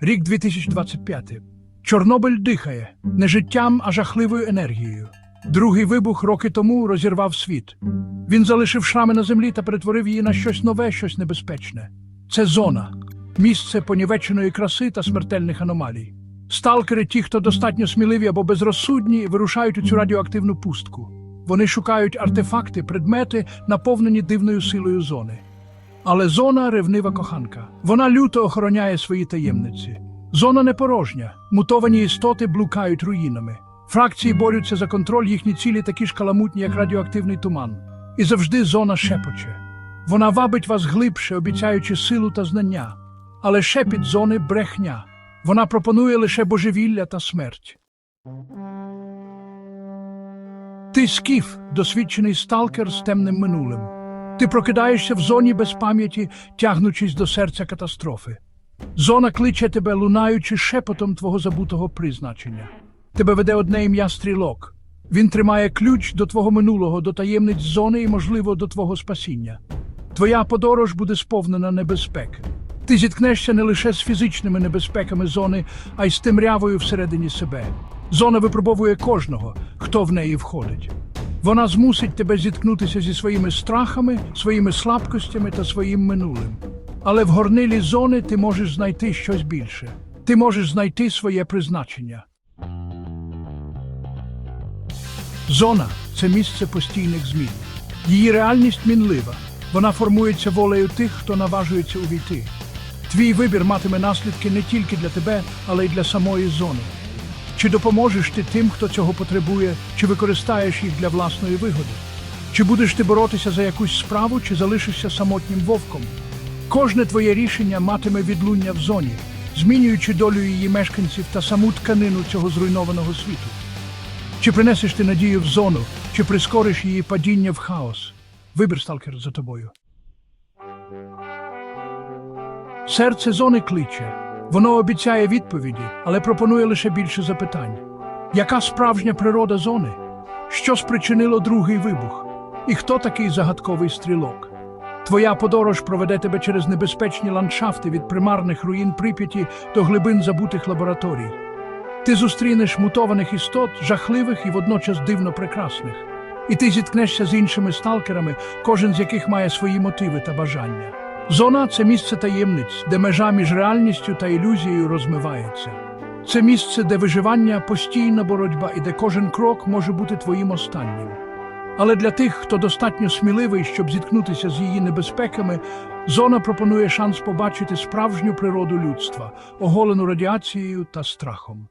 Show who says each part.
Speaker 1: Рік 2025. Чорнобиль дихає не життям, а жахливою енергією. Другий вибух роки тому розірвав світ. Він залишив шрами на землі та перетворив її на щось нове, щось небезпечне. Це зона, місце понівеченої краси та смертельних аномалій. Сталкери, ті, хто достатньо сміливі або безрозсудні, вирушають у цю радіоактивну пустку. Вони шукають артефакти, предмети, наповнені дивною силою зони. Але зона ревнива коханка. Вона люто охороняє свої таємниці. Зона не порожня. Мутовані істоти блукають руїнами. Фракції борються за контроль, їхні цілі такі ж каламутні, як радіоактивний туман. І завжди зона шепоче. Вона вабить вас глибше, обіцяючи силу та знання. Але шепіт зони брехня. Вона пропонує лише божевілля та смерть. Ти скіф, досвідчений сталкер з темним минулим. Ти прокидаєшся в зоні без пам'яті, тягнучись до серця катастрофи. Зона кличе тебе, лунаючи шепотом твого забутого призначення. Тебе веде одне ім'я стрілок. Він тримає ключ до твого минулого, до таємниць зони і, можливо, до твого спасіння. Твоя подорож буде сповнена небезпек. Ти зіткнешся не лише з фізичними небезпеками зони, а й з темрявою всередині себе. Зона випробовує кожного, хто в неї входить. Вона змусить тебе зіткнутися зі своїми страхами, своїми слабкостями та своїм минулим. Але в горнилі зони ти можеш знайти щось більше. Ти можеш знайти своє призначення. Зона це місце постійних змін. Її реальність мінлива. Вона формується волею тих, хто наважується увійти. Твій вибір матиме наслідки не тільки для тебе, але й для самої зони. Чи допоможеш ти тим, хто цього потребує, чи використаєш їх для власної вигоди? Чи будеш ти боротися за якусь справу, чи залишишся самотнім вовком? Кожне твоє рішення матиме відлуння в зоні, змінюючи долю її мешканців та саму тканину цього зруйнованого світу. Чи принесеш ти надію в зону, чи прискориш її падіння в хаос? Вибір, сталкер, за тобою. Серце зони кличе. Воно обіцяє відповіді, але пропонує лише більше запитань. Яка справжня природа зони? Що спричинило другий вибух? І хто такий загадковий стрілок? Твоя подорож проведе тебе через небезпечні ландшафти від примарних руїн Прип'яті до глибин забутих лабораторій. Ти зустрінеш мутованих істот, жахливих і водночас дивно прекрасних. І ти зіткнешся з іншими сталкерами, кожен з яких має свої мотиви та бажання. Зона це місце таємниць, де межа між реальністю та ілюзією розмивається. Це місце, де виживання постійна боротьба і де кожен крок може бути твоїм останнім. Але для тих, хто достатньо сміливий, щоб зіткнутися з її небезпеками, зона пропонує шанс побачити справжню природу людства, оголену радіацією та страхом.